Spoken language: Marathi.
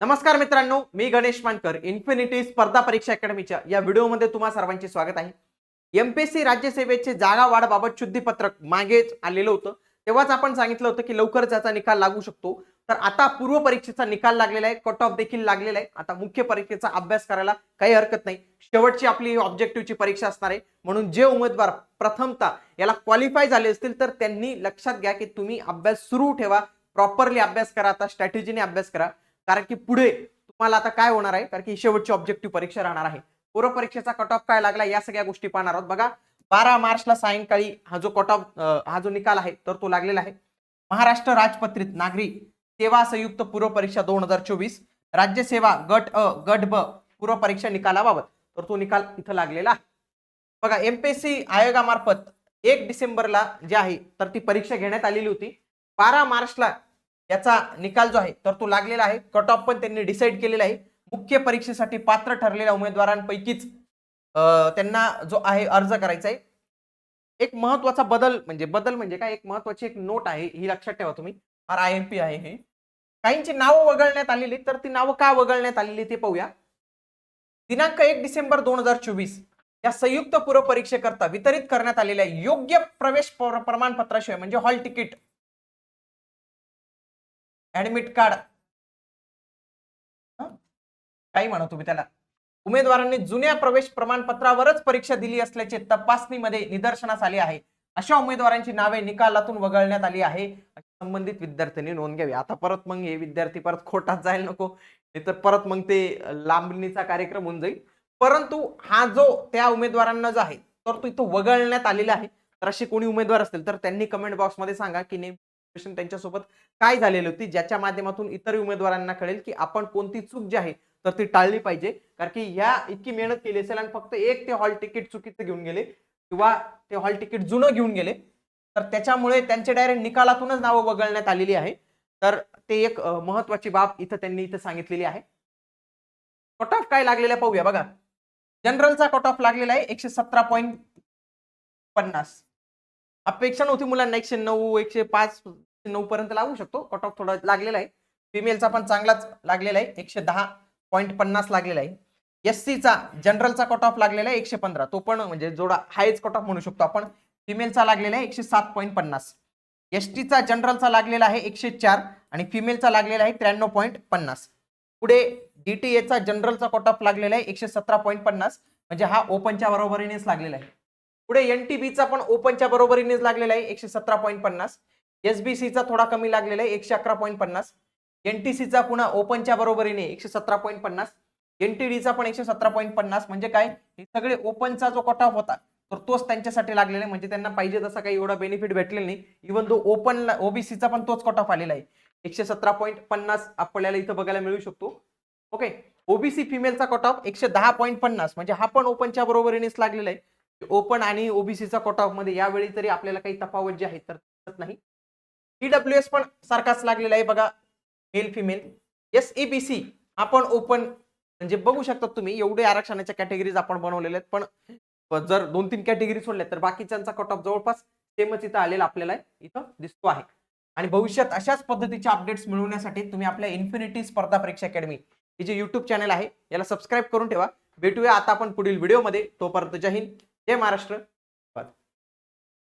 नमस्कार मित्रांनो मी गणेश मानकर इन्फिनिटी स्पर्धा परीक्षा अकॅडमीच्या या व्हिडिओमध्ये तुम्हा सर्वांचे स्वागत आहे. एमपीएससी राज्यसेवेचे जागा वाढबाबत शुद्धीपत्रक मागेच आलेलं होतं. तेव्हाच आपण सांगितलं होतं की लवकरच याचा निकाल लागू शकतो. तर आता पूर्व परीक्षेचा निकाल लागलेला आहे कट ऑफ देखील लागलेला आहे. आता मुख्य परीक्षेचा अभ्यास करायला काही हरकत नाही. शेवटची आपली ऑब्जेक्टिव्हची परीक्षा असणार आहे. म्हणून जे उमेदवार प्रथमतः याला क्वालिफाय झाले असतील तर त्यांनी लक्षात घ्या की तुम्ही अभ्यास सुरू ठेवा. प्रॉपरली अभ्यास करा आता स्ट्रॅटेजीने अभ्यास करा. कारण की पुढे तुम्हाला आता काय होणार आहे? कारण की शेवटची ऑब्जेक्टिव्ह परीक्षा राहणार आहे. पूर्व परीक्षेचा कट ऑफ काय लागला या सगळ्या गोष्टी पाहणार आहोत. बघा बारा मार्चला सायंकाळी हा जो कट ऑफ हा जो निकाल आहे तर तो लागलेला आहे. महाराष्ट्र राजपत्रित नागरी सेवा संयुक्त पूर्व परीक्षा दोन हजार चोवीस राज्यसेवा गट अ गट ब पूर्व परीक्षा निकालाबाबत तर तो निकाल इथं लागलेला आहे. बघा एमपीएससी आयोगामार्फत एक डिसेंबरला जे आहे तर ती परीक्षा घेण्यात आलेली होती. बारा मार्चला याचा निकाल जो आहे तर तो लागलेला आहे. कट ऑफ पण त्यांनी डिसाईड केलेला आहे. मुख्य परीक्षेसाठी पात्र ठरलेल्या उमेदवारांपैकीच त्यांना जो आहे अर्ज करायचा आहे. एक महत्त्वाचा बदल म्हणजे बदल म्हणजे काय? एक महत्वाची एक नोट आहे ही लक्षात ठेवा तुम्ही. आर आय एम पी आहे हे. काहींची नावं वगळण्यात आलेली तर ती नावं का वगळण्यात आलेली ते पाहूया. दिनांक एक डिसेंबर दोन हजार चोवीस या संयुक्त पूर्व परीक्षेकरता वितरित करण्यात आलेल्या योग्य प्रवेश प्र- प्रमाणपत्राशिवाय म्हणजे हॉल तिकीट ऍडमिट कार्ड काही म्हणा तुम्ही त्याला. उमेदवारांनी जुन्या प्रवेश प्रमाणपत्रावरच परीक्षा दिली असल्याचे तपासणीमध्ये निदर्शनास आले आहे. अशा उमेदवारांची नावे निकालातून वगळण्यात आली आहे. संबंधित विद्यार्थ्यांनी नोंद घ्यावी. आता परत मग हे विद्यार्थी परत खोटात जायला नको. नाही तर परत मग ते लांबणीचा कार्यक्रम होऊन जाईल. परंतु हा जो त्या उमेदवारांना जो आहे तर तो इथं वगळण्यात आलेला आहे. तर असे कोणी उमेदवार असतील तर त्यांनी कमेंट बॉक्समध्ये सांगा की नेमकी त्यांच्यासोबत काय झालेली होती ज्याच्या माध्यमातून इतर उमेदवारांना कळेल की आपण कोणती चूक जी आहे तर ती टाळली पाहिजे. कारण की ह्या इतकी मेहनत केली असेल आणि फक्त एक ते हॉल तिकीट चुकीचं घेऊन गेले किंवा ते हॉल तिकीट जुनं घेऊन गेले तर त्याच्यामुळे त्यांचे डायरेक्ट निकालातूनच नावं वगळण्यात आलेली आहे. तर ते एक महत्वाची बाब इथं त्यांनी इथं सांगितलेली आहे. कट ऑफ काय लागलेला पाहूया बघा. जनरलचा कट ऑफ लागलेला आहे एकशे सतरा पॉईंट पन्नास. अपेक्षा नव्हती मुलांना एकशे नऊ एकशे पाच नऊ पर्यंत लागू शकतो. कट ऑफ थोडा लागलेला आहे. फिमेलचा पण चांगलाच लागलेला आहे. एकशे दहा पॉईंट पन्नास लागलेला आहे. एस सीचा जनरलचा कट ऑफ लागलेला आहे एकशे पंधरा. तो पण म्हणजे जोडा हायच कट ऑफ म्हणू शकतो आपण. फिमेलचा लागलेला आहे एकशे सात पॉईंट पन्नास. एस टीचा जनरलचा लागलेला आहे एकशे चार आणि फिमेलचा लागलेला आहे त्र्याण्णव पॉईंट पन्नास. पुढे डीटीएचा जनरलचा कट ऑफ लागलेला आहे एकशे सतरा पॉईंट पन्नास. म्हणजे हा ओपनच्या बरोबरीनेच लागलेला आहे. पुढे एन टी बीचा पण ओपनच्या बरोबरीनेच लागलेला आहे एकशे सतरा पॉईंट पन्नास. एसबीसीचा थोडा कमी लागलेला आहे एकशे अकरा पॉईंट पन्नास. एनटीसीचा पुन्हा ओपनच्या बरोबरीने एकशे सतरा पॉईंट पन्नास. एनटीडीचा पण एकशे सतरा पॉईंट पन्नास. म्हणजे काय? हे सगळे ओपनचा जो कट ऑफ होता तर तोच त्यांच्यासाठी लागलेला आहे. म्हणजे त्यांना पाहिजे तसा काही एवढा बेनिफिट भेटलेला नाही. इव्हन तो ओपन ओबीसीचा पण तोच कट ऑफ आलेला आहे. एकशे सतरा पॉईंट पन्नास आपल्याला इथं बघायला मिळू शकतो. ओके ओबीसी फिमेलचा कट ऑफ एकशे दहा पॉईंट पन्नास. म्हणजे हा पण ओपनच्या बरोबरीनेच लागलेला आहे. ओपन आणि ओबीसीचा कट ऑफमध्ये यावेळी तरी आपल्याला काही तफावत जी आहे तर नाही. ईडब्ल्यू एस पण सारखाच लागलेला आहे बघा male female S E B C आपण ओपन म्हणजे बघू शकता तुम्ही एवढे आरक्षणाच्या कॅटेगरीज आपण बनवलेल्या आहेत पण जर दोन तीन कॅटेगरी सोडल्या तर बाकीच्यांचा कट ऑफ जवळपास सेमच इथं आलेला आपल्याला इथं दिसतो आहे. आणि भविष्यात अशाच पद्धतीचे अपडेट्स मिळवण्यासाठी तुम्ही आपल्या इन्फिनिटी स्पर्धा परीक्षा अकॅडमी हे जे युट्यूब चॅनल आहे याला सबस्क्राईब करून ठेवा. भेटूया आता आपण पुढील व्हिडिओमध्ये तोपर्यंत जय हिंद जय महाराष्ट्र.